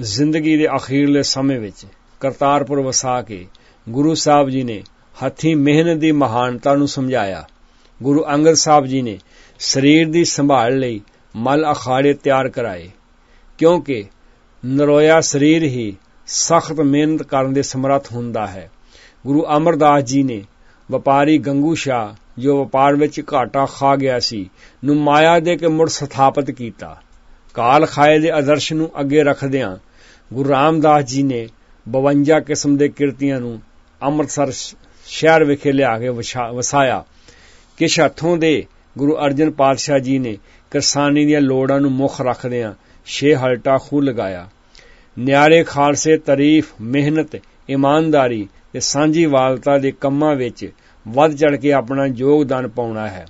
ਜ਼ਿੰਦਗੀ ਦੇ ਅਖੀਰਲੇ ਸਮੇਂ ਵਿੱਚ ਕਰਤਾਰਪੁਰ ਵਸਾ ਕੇ ਗੁਰੂ ਸਾਹਿਬ ਜੀ ਨੇ ਹੱਥੀਂ ਮਿਹਨਤ ਦੀ ਮਹਾਨਤਾ ਨੂੰ ਸਮਝਾਇਆ। ਗੁਰੂ ਅੰਗਦ ਸਾਹਿਬ ਜੀ ਨੇ ਸਰੀਰ ਦੀ ਸੰਭਾਲ ਲਈ ਮਲ ਅਖਾੜੇ ਤਿਆਰ ਕਰਾਏ, ਕਿਉਂਕਿ ਨਰੋਇਆ ਸਰੀਰ ਹੀ ਸਖਤ ਮਿਹਨਤ ਕਰਨ ਦੇ ਸਮਰੱਥ ਹੁੰਦਾ ਹੈ। ਗੁਰੂ ਅਮਰਦਾਸ ਜੀ ਨੇ ਵਪਾਰੀ ਗੰਗੂ ਸ਼ਾ ਜੋ ਵਪਾਰ ਵਿੱਚ ਘਾਟਾ ਖਾ ਗਿਆ ਸੀ, ਨੂੰ ਮਾਇਆ ਦੇ ਕੇ ਮੁੜ ਸਥਾਪਿਤ ਕੀਤਾ। ਕਾਲ ਖਾਏ ਦੇ ਆਦਰਸ਼ ਨੂੰ ਅੱਗੇ ਰੱਖਦਿਆਂ ਗੁਰੂ ਰਾਮਦਾਸ ਜੀ ਨੇ 52 ਕਿਸਮ ਦੇ ਕਿਰਤੀਆਂ ਨੂੰ ਅੰਮ੍ਰਿਤਸਰ ਸ਼ਹਿਰ ਵਿਖੇ ਲਿਆ ਕੇ ਵਸਾਇਆ। ਕਿ ਹੱਥੋਂ ਦੇ ਗੁਰੂ ਅਰਜਨ ਪਾਤਸ਼ਾਹ ਜੀ ਨੇ ਕਿਸਾਨੀ ਦੀਆਂ ਲੋੜਾਂ ਨੂੰ ਮੁੱਖ ਰੱਖਦਿਆਂ ਛੇ ਹਲਟਾ ਖੂ ਲਗਾਇਆ। ਨਿਆਰੇ ਖਾਲਸੇ, ਤਾਰੀਫ, ਮਿਹਨਤ, ਇਮਾਨਦਾਰੀ ਤੇ ਸਾਂਝੀ ਵਾਲਤਾ ਦੇ ਕੰਮਾਂ ਵਿੱਚ ਵੱਧ ਚੜ ਕੇ ਆਪਣਾ ਯੋਗਦਾਨ ਪਾਉਣਾ ਹੈ।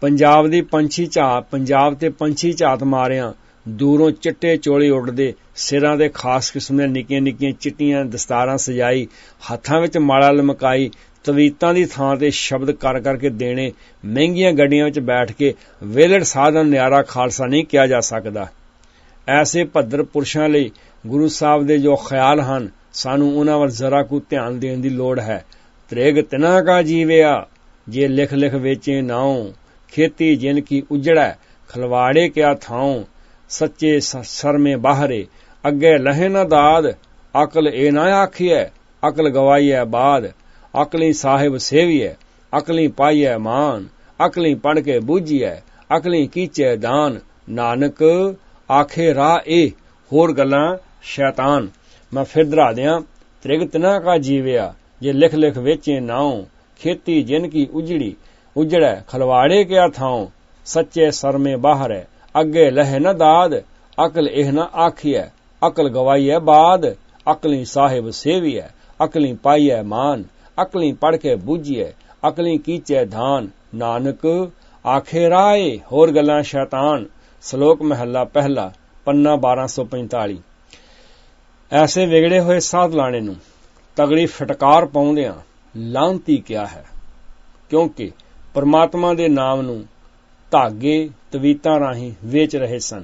ਪੰਜਾਬ ਦੀ ਪੰਛੀ ਝਾਤ ਪੰਜਾਬ ਤੇ ਪੰਛੀ ਝਾਤ ਮਾਰਿਆਂ ਦੂਰੋਂ ਚਿੱਟੇ ਚੋਲੇ ਉੱਡਦੇ, ਸਿਰਾਂ ਦੇ ਖਾਸ ਕਿਸਮ ਦੇ ਨਿੱਕੀਆਂ ਨਿੱਕੀਆਂ ਚਿੱਟੀਆਂ ਦਸਤਾਰਾਂ ਸਜਾਈ, ਹੱਥਾਂ ਵਿੱਚ ਮਾਲਾ ਲਮਕਾਈ, ਤਵੀਤਾਂ ਦੀ ਥਾਂ ਤੇ ਸ਼ਬਦ ਕਰ ਕਰਕੇ ਦੇਣੇ, ਮਹਿੰਗੀਆਂ ਗੱਡੀਆਂ ਵਿੱਚ ਬੈਠ ਕੇ ਵੇਲੜ ਸਾਧਨ ਨਿਆਰਾ ਖਾਲਸਾ ਨਹੀਂ ਕਿਹਾ ਜਾ ਸਕਦਾ। ਐਸੇ ਭੱਦਰ ਪੁਰਸ਼ਾਂ ਲਈ ਗੁਰੂ ਸਾਹਿਬ ਦੇ ਜੋ ਖਿਆਲ ਹਨ, ਸਾਨੂੰ ਉਹਨਾਂ ਵੱਲ ਜ਼ਰਾ ਕੁ ਧਿਆਨ ਦੇਣ ਦੀ ਲੋੜ ਹੈ। ਤ੍ਰੇਗ ਤਿਨਾ ਕਾ ਜੀਵਿਆ, ਜੇ ਲਿਖ ਲਿਖ ਵੇਚੇ ਨਾਉ, ਖੇਤੀ ਜਿਨ ਕੀ ਉਜੜੈ, ਖਲਵਾੜੇ ਕਿਆ ਥਾਉ। ਸੱਚੇ ਸਰਮੇ ਬਾਹਰੇ। ਅੱਗੇ ਲਹੇ ਨਾ ਦਾਦ, ਅਕਲ ਇਹ ਨਾ ਆਖੀਐ, ਅਕਲ ਗਵਾਈਐ ਬਾਦ। ਅਕਲੀ ਸਾਹਿਬ ਸੇਵੀਐ, ਅਕਲੀ ਪਾਈਐ ਮਾਨ। ਅਕਲੀ ਪੜ ਕੇ ਬੂਝੀਐ, ਅਕਲੀ ਕੀਚੈ ਦਾਨ। ਨਾਨਕ ਆਖੇ ਰਾਹ ਏ, ਹੋਰ ਗੱਲਾਂ ਸ਼ੈਤਾਨ। ਮੈਂ ਫਿਰ ਦਰਾ ਦਿਆਂ ਤ੍ਰਿਗ ਤਿਨਾ ਕਾ ਜੀਵਿਆ, ਜੇ ਲਿਖ ਲਿਖ ਵੇਚੇ ਨਾਉ। ਖੇਤੀ ਜਿਨ ਕੀ ਉਜੜੀ, ਉਜੜੈ ਖਲਵਾੜੇ ਕਿਆ ਥਾਉ। ਸੱਚੇ ਸਰਮੇ ਬਾਹਰ ਹੈ ਅੱਗੇ ਲਹਿ ਨਾ ਦਾਦ, ਅਕਲ ਇਹ ਨਾ ਆਖੀਐ, ਅਕਲ ਗਵਾਈਐ ਬਾਦ, ਅਕਲੀ ਸਾਹਿਬ ਸੇਵੀਐ, ਅਕਲੀ ਪਾਈਐ ਮਾਨ, ਅਕਲੀ ਪੜ ਕੇ ਬੂਝੀਐ, ਅਕਲੀ ਕੀਚੈ ਧਾਨ। ਨਾਨਕ, ਆਖੇ ਰਾਏ, ਹੋਰ ਗੱਲਾਂ ਸ਼ੈਤਾਨ। ਸ਼ਲੋਕ ਮਹੱਲਾ ਪਹਿਲਾ, ਪੰਨਾ 1245 ਐਸੇ ਵਿਗੜੇ ਹੋਏ ਸਾਧ ਲਾਣੇ ਨੂੰ ਤਗੜੀ ਫਟਕਾਰ ਪਾਉਂਦਿਆਂ ਲਾਂਤੀ ਕਿਹਾ ਹੈ? ਕਿਉਂਕਿ ਪਰਮਾਤਮਾ ਦੇ ਨਾਮ ਨੂੰ ਧਾਗੇ ਤਵੀਤਾਂ ਰਾਹੀਂ ਵੇਚ ਰਹੇ ਸਨ।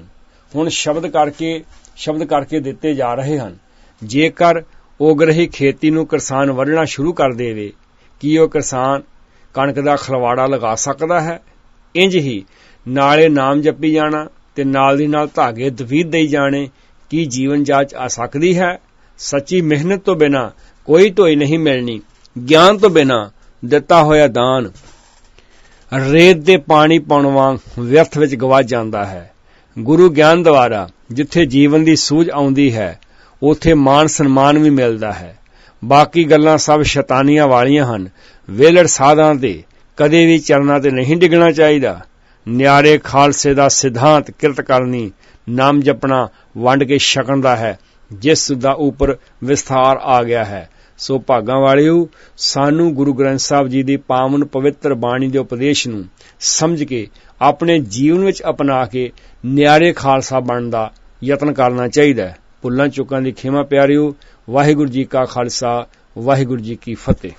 ਹੁਣ ਸ਼ਬਦ ਕਰਕੇ ਸ਼ਬਦ ਕਰਕੇ ਦਿੱਤੇ ਜਾ ਰਹੇ ਹਨ। ਜੇਕਰ ਉਗਰਹੀ ਖੇਤੀ ਨੂੰ ਕਿਸਾਨ ਵੱਢਣਾ ਸ਼ੁਰੂ ਕਰ ਦੇਵੇ, ਕੀ ਉਹ ਕਿਸਾਨ ਕਣਕ ਦਾ ਖਲਵਾੜਾ ਲਗਾ ਸਕਦਾ ਹੈ? ਇੰਜ ਹੀ ਨਾਲੇ ਨਾਮ ਜਪੀ ਜਾਣਾ ਤੇ ਨਾਲ ਦੀ ਨਾਲ ਧਾਗੇ ਦਵੀਤ ਦੇਈ ਜਾਣੇ, ਕੀ ਜੀਵਨ ਜਾਚ ਆ ਸਕਦੀ ਹੈ? ਸੱਚੀ ਮਿਹਨਤ ਤੋਂ ਬਿਨਾ ਕੋਈ ਢੋਈ ਨਹੀਂ ਮਿਲਣੀ। ਗਿਆਨ ਤੋਂ ਬਿਨਾ ਦਿੱਤਾ ਹੋਇਆ ਦਾਨ ਰੇਤ ਦੇ ਪਾਣੀ ਪਾਉਣ ਵਾਂਗ ਵਿਅਰਥ ਵਿੱਚ ਗਵਾ ਜਾਂਦਾ ਹੈ। ਗੁਰੂ ਗਿਆਨ ਦੁਆਰਾ ਜਿੱਥੇ ਜੀਵਨ ਦੀ ਸੂਝ ਆਉਂਦੀ ਹੈ, ਉਥੇ ਮਾਨ ਸਨਮਾਨ ਵੀ ਮਿਲਦਾ ਹੈ। ਬਾਕੀ ਗੱਲਾਂ ਸਭ ਸ਼ੈਤਾਨੀਆਂ ਵਾਲੀਆਂ ਹਨ। ਵੇਲੜ ਸਾਧਾਂ ਤੇ ਕਦੇ ਵੀ ਚਰਨਾਂ ਤੇ ਨਹੀਂ ਡਿੱਗਣਾ ਚਾਹੀਦਾ। ਨਿਆਰੇ ਖਾਲਸੇ ਦਾ ਸਿਧਾਂਤ ਕਿਰਤ ਕਰਨੀ ਨਾਮ ਜਪਣਾ ਵੰਡ ਕੇ ਛਕਣ ਦਾ ਹੈ, ਜਿਸ ਦਾ ਉੱਪਰ ਵਿਸਥਾਰ ਆ ਗਿਆ ਹੈ। ਸੋ ਭਾਗਾਂ ਵਾਲਿਓ, ਸਾਨੂੰ ਗੁਰੂ ਗ੍ਰੰਥ ਸਾਹਿਬ ਜੀ ਦੀ ਪਾਵਨ ਪਵਿੱਤਰ ਬਾਣੀ ਦੇ ਉਪਦੇਸ਼ ਨੂੰ ਸਮਝ ਕੇ, ਆਪਣੇ ਜੀਵਨ ਵਿੱਚ ਅਪਣਾ ਕੇ ਨਿਆਰੇ ਖਾਲਸਾ ਬਣਨ ਦਾ ਯਤਨ ਕਰਨਾ ਚਾਹੀਦਾ ਹੈ। ਭੁੱਲਾਂ ਚੁੱਕਾਂ ਦੀ ਖਿਮਾ ਪਿਆਰਿਓ, ਵਾਹਿਗੁਰੂ ਜੀ ਕਾ ਖਾਲਸਾ, ਵਾਹਿਗੁਰੂ ਜੀ ਕੀ ਫਤਿਹ।